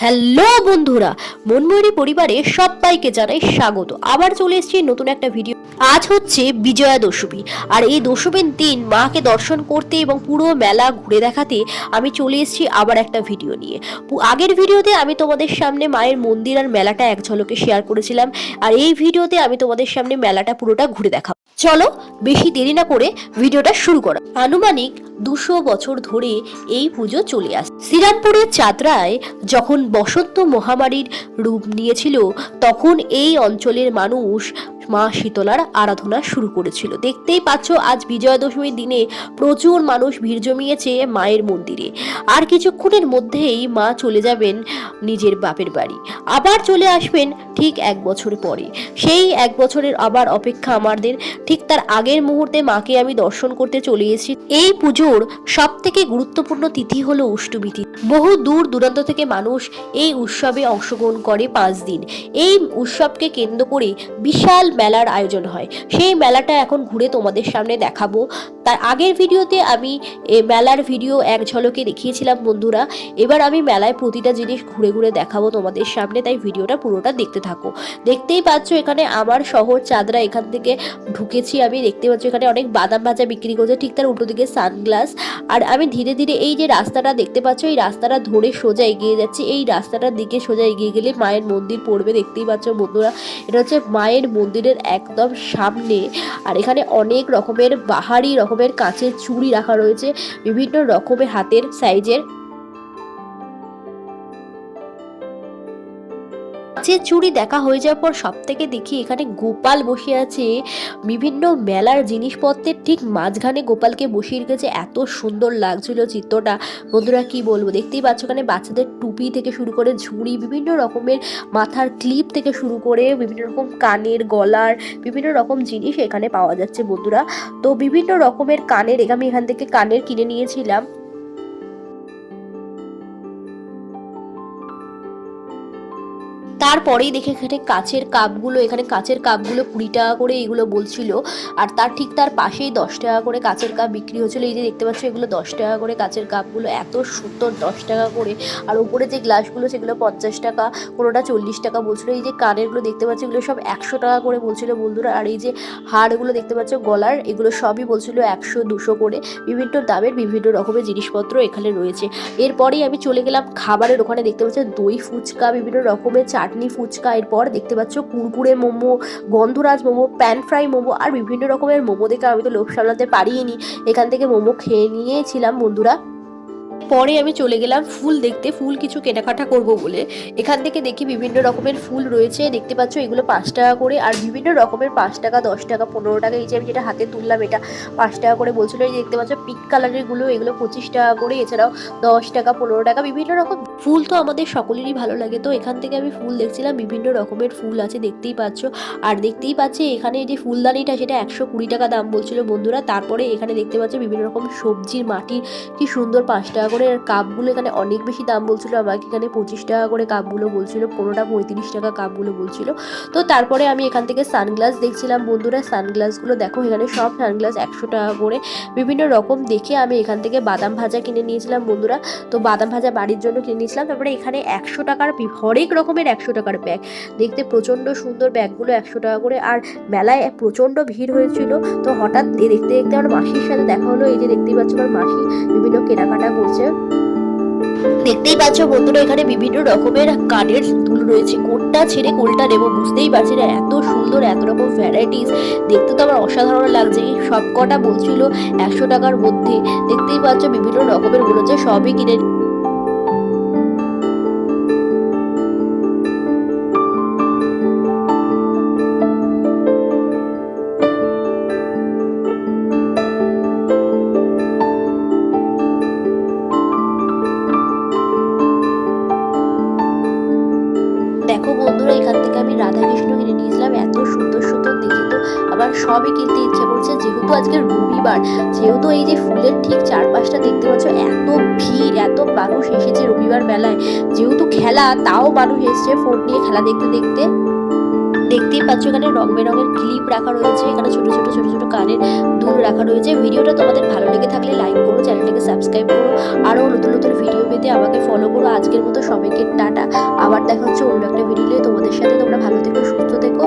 Hello বন্ধুরা মনময়ূরী পরিবারে সবাইকে জানাই স্বাগত। আবার চলে এসেছি নতুন একটা ভিডিও। আজ হচ্ছে বিজয়া দশমী। আর এই দশমীর দিন মাকে দর্শন করতে এবং পুরো মেলা ঘুরে দেখাতে আমি চলে এসেছি আবার একটা ভিডিও নিয়ে। আগের ভিডিওতে আমি তোমাদের সামনে মায়ের মন্দির আর মেলাটা এক ঝলকে শেয়ার করেছিলাম। আর এই ভিডিওতে আমি তোমাদের সামনে মেলাটা পুরোটা ঘুরে দেখাবো। চলো, বেশি দেরি না করে ভিডিওটা শুরু করা। আনুমানিক দুশো বছর ধরে এই পুজো চলে আসে। শ্রীরামপুরের চাতরায় যখন বসন্ত মহামারীর রূপ নিয়েছিল, তখন এই অঞ্চলের মানুষ মা শীতলার আরাধনা শুরু করেছিল। দেখতেই পাচ্ছ, আজ বিজয়া দশমীর দিনে প্রচুর মানুষ ভিড় জমিয়েছে মায়ের মন্দিরে। আর কিছুক্ষণের মধ্যেই মা চলে যাবেন নিজের বাপের বাড়ি। আবার চলে আসবেন ঠিক এক বছর পরে। সেই এক বছরের আবার অপেক্ষা আমাদের, ঠিক তার আগের মুহূর্তে মাকে আমি দর্শন করতে চলে এসেছি। এই পুজোর সব থেকে গুরুত্বপূর্ণ তিথি হলো অষ্টমী বহু দূর দূরান্ত থেকে মানুষ এই উৎসবে অংশগ্রহণ করে পাঁচ দিন। এই উৎসবকে কেন্দ্র করে বিশাল মেলার আয়োজন হয়। সেই মেলাটা এখন ঘুরে তোমাদের সামনে দেখাবো। তার আগের ভিডিওতে আমি মেলার ভিডিও এক ঝলকে দেখিয়েছিলাম বন্ধুরা। এবার আমি মেলায় প্রতিটা জিনিস ঘুরে ঘুরে দেখাবো তোমাদের সামনে, তাই ভিডিওটা পুরোটা দেখতে থাকো। দেখতেই পাচ্ছ এখানে আমার শহর চাঁদরা এখান থেকে ঢুকেছি আমি। দেখতে পাচ্ছি এখানে অনেক বাদাম ভাজা বিক্রি করছে। ঠিক তার উল্টো দিকে সানগ্লাস আর আমি ধীরে ধীরে এই যে রাস্তাটা দেখতে পাচ্ছ, এই রাস্তাটা ধরে সোজা এগিয়ে যাচ্ছি। এই রাস্তাটার দিকে সোজা এগিয়ে গেলে মায়ের মন্দির পড়বে, দেখতেই পাচ্ছ বন্ধুরা। এটা হচ্ছে মায়ের মন্দিরের একদম সামনে। আর এখানে অনেক রকমের বাহারি রকমের কাঁচের চুড়ি রাখা রয়েছে। বিভিন্ন রকমের হাতের সাইজের কাঁচের চুড়ি দেখা হয়ে যাওয়ার পর সব থেকে দেখি এখানে গোপাল বসে আছে। বিভিন্ন মেলার জিনিসপত্রের ঠিক মাঝখানে গোপালকে বসিয়ে রেখেছে। এত সুন্দর লাগছিল চিত্রটা। বন্ধুরা, কি বলব? দেখতেই পাচ্ছ এখানে বাচ্চাদের টুপি থেকে শুরু করে ঝুড়ি, বিভিন্ন রকমের মাথার ক্লিপ থেকে শুরু করে বিভিন্ন রকম কানের গলার, বিভিন্ন রকম জিনিস এখানে পাওয়া যাচ্ছে বন্ধুরা। তো বিভিন্ন রকমের কানের, আমি এখান থেকে কানের কিনে নিয়েছিলাম। তারপরেই দেখে এখানে কাচের কাপগুলো, এখানে কাচের কাপগুলো কুড়ি টাকা করে এগুলো বলছিল। আর তার ঠিক তার পাশেই দশ টাকা করে কাচের কাপ বিক্রি হচ্ছিল। এই যে দেখতে পাচ্ছ, এগুলো দশ টাকা করে কাচের কাপগুলো, এত সুন্দর দশ টাকা করে। আর উপরে যে গ্লাসগুলো, সেগুলো পঞ্চাশ টাকা, কোনোটা চল্লিশ টাকা বলছিল। এই যে কানেরগুলো দেখতে পাচ্ছ, এগুলো সব একশো টাকা করে বলছিল বন্ধুরা। আর এই যে হাড়গুলো দেখতে পাচ্ছ, গলার, এগুলো সবই বলছিল একশো, দুশো করে। বিভিন্ন দামের বিভিন্ন রকমের জিনিসপত্র এখানে রয়েছে। এরপরেই আমি চলে গেলাম খাবারের ওখানে। দেখতে পাচ্ছি, দই, ফুচকা, বিভিন্ন রকমের চাটনি, ফুচকা, এরপর দেখতে পাচ্ছ কুরকুরে মোমো, গন্ধরাজ মোমো, প্যান ফ্রাই মোমো আর বিভিন্ন রকমের মোমো দেখে আমি তো লোভ সামলাতে পারিনি। এখান থেকে মোমো খেয়ে নিয়েছিলাম বন্ধুরা। পরে আমি চলে গেলাম ফুল দেখতে, ফুল কিছু কেনাকাটা করব বলে। এখান থেকে দেখি বিভিন্ন রকমের ফুল রয়েছে, দেখতে পাচ্ছ এগুলো পাঁচ টাকা করে। আর বিভিন্ন রকমের পাঁচ টাকা, দশ টাকা, পনেরো টাকা, এই যে আমি যেটা হাতে তুললাম এটা পাঁচ টাকা করে বলছিল, এই দেখতে পাচ্ছ পিঙ্ক কালারেরগুলো, এগুলো পঁচিশ টাকা করে, এছাড়াও দশ টাকা, পনেরো টাকা, বিভিন্ন রকম ফুল তো আমাদের সকলেরই ভালো লাগে। তো এখান থেকে আমি ফুল দেখছিলাম, বিভিন্ন রকমের ফুল আছে, দেখতেই পাচ্ছ। আর দেখতেই পাচ্ছি এখানে যে ফুলদানিটা, সেটা একশো কুড়ি টাকা দাম বলছিল বন্ধুরা। তারপরে এখানে দেখতে পাচ্ছ বিভিন্ন রকম সবজির মাটি, কি সুন্দর পাঁচ টাকা করে আর কাপগুলো এখানে অনেক বেশি দাম বলছিল আমাকে। এখানে পঁচিশ টাকা করে কাপগুলো বলছিল পনেরোটা পঁয়ত্রিশ টাকা কাপগুলো বলছিল। তো তারপরে আমি এখান থেকে সানগ্লাস দেখছিলাম। বন্ধুরা, সানগ্লাসগুলো দেখো, এখানে সব সানগ্লাস একশো টাকা করে। বিভিন্ন রকম দেখে আমি এখান থেকে বাদাম ভাজা কিনে নিয়েছিলাম বন্ধুরা। তো বাদাম ভাজা বাড়ির জন্য কিনে নিয়েছিলাম। তারপরে এখানে একশো টাকার হরেক রকমের একশো টাকার ব্যাগ। দেখতে প্রচণ্ড সুন্দর ব্যাগগুলো একশো টাকা করে। আর মেলায় প্রচণ্ড ভিড় হয়েছিল। তো হঠাৎ দেখতে দেখতে আমার মাসির সাথে দেখা হলো। এই যে দেখতেই পাচ্ছ আমার মাসি বিভিন্ন কেনাকাটা করছে। দেখতেই পাচ্ছ বন্ধুরা, এখানে বিভিন্ন রকমের কাঠের দুল রয়েছে। কোনটা ছেড়ে কোনটা নেব বুঝতেই পারছি না। এত সুন্দর, এত রকম ভ্যারাইটিস দেখতে তো আমার অসাধারণ লাগছে। সব কটা বলছিল একশো টাকার মধ্যে। দেখতেই পাচ্ছ বিভিন্ন রকমের মনে হচ্ছে সবই কিনে এখান রাধা কৃষ্ণ কিনে নিয়েছিলাম, এত সুন্দর সুন্দর দেখে তো আমার সবই কিনতে ইচ্ছে করছে। যেহেতু আজকে রবিবার, যেহেতু এই যে ফুলের ঠিক চারপাশটা দেখতে পাচ্ছ, এত ভিড়, এত মানুষ এসেছে রবিবার মেলায় যেহেতু খেলা, তাও মানুষ এসছে ফোন নিয়ে খেলা দেখতে দেখতে। দেখতেই পাচ্ছ এখানে রং বেরঙের ক্লিপ রাখা রয়েছে, এখানে ছোট ছোট ছোট ছোট কানের দুল রাখা রয়েছে। ভিডিওটা তোমাদের ভালো লেগে থাকলে লাইক করো, চ্যানেলটাকে সাবস্ক্রাইব করো। আরও নতুন নতুন ভিডিও ভিডিওতে আমাকে ফলো করো। আজকের মতো সবাইকে টাটা। আবার দেখা হচ্ছে অন্য একটা ভিডিও তোমাদের সাথে তোমরা ভালো থেকো, সুস্থ থেকো।